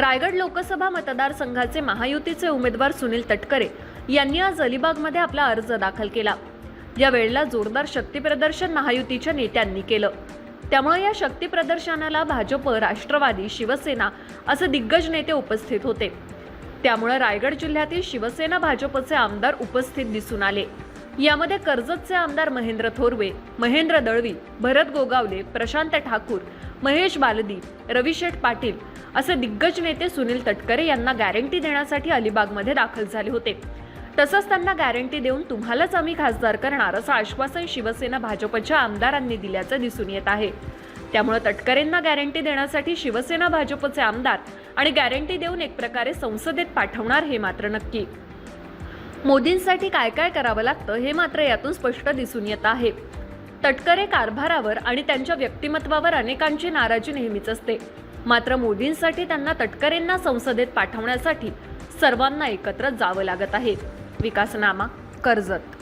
रायगड लोकसभा मतदारसंघाचे महायुतीचे उमेदवार सुनील तटकरे यांनी आज अलिबागमध्ये आपला अर्ज दाखल केला. या वेळेला जोरदार शक्तीप्रदर्शन महायुतीच्या नेत्यांनी केलं. त्यामुळे या शक्ती प्रदर्शनाला भाजप राष्ट्रवादी शिवसेना असे दिग्गज नेते उपस्थित होते. त्यामुळे रायगड जिल्ह्यातील शिवसेना भाजपचे आमदार उपस्थित दिसून आले. यामध्ये कर्जतचे आमदार महेंद्र थोरवे महेंद्र दळवी भरत गोगावले प्रशांत ठाकूर महेश बालदी रविशेठ पाटील असे दिग्गज नेते सुनील तटकरे यांना गॅरंटी देण्यासाठी अलिबागमध्ये दाखल झाले होते. तसंच त्यांना गॅरंटी देऊन तुम्हालाच आम्ही खासदार करणार असं आश्वासन शिवसेना भाजपच्या आमदारांनी दिल्याचं दिसून येत आहे. त्यामुळे तटकरेंना गॅरंटी देण्यासाठी शिवसेना भाजपचे आमदार आणि गॅरंटी देऊन एक प्रकारे संसदेत पाठवणार हे मात्र नक्की. मोदींसाठी काय काय करावं लागतं हे मात्र यातून स्पष्ट दिसून येत आहे. तटकरे कारभारावर आणि त्यांच्या व्यक्तिमत्वावर अनेकांची नाराजी नेहमीच असते. मात्र मोदींसाठी त्यांना तटकरेंना संसदेत पाठवण्यासाठी सर्वांना एकत्र जावं लागत आहे. विकासनामा कर्जत.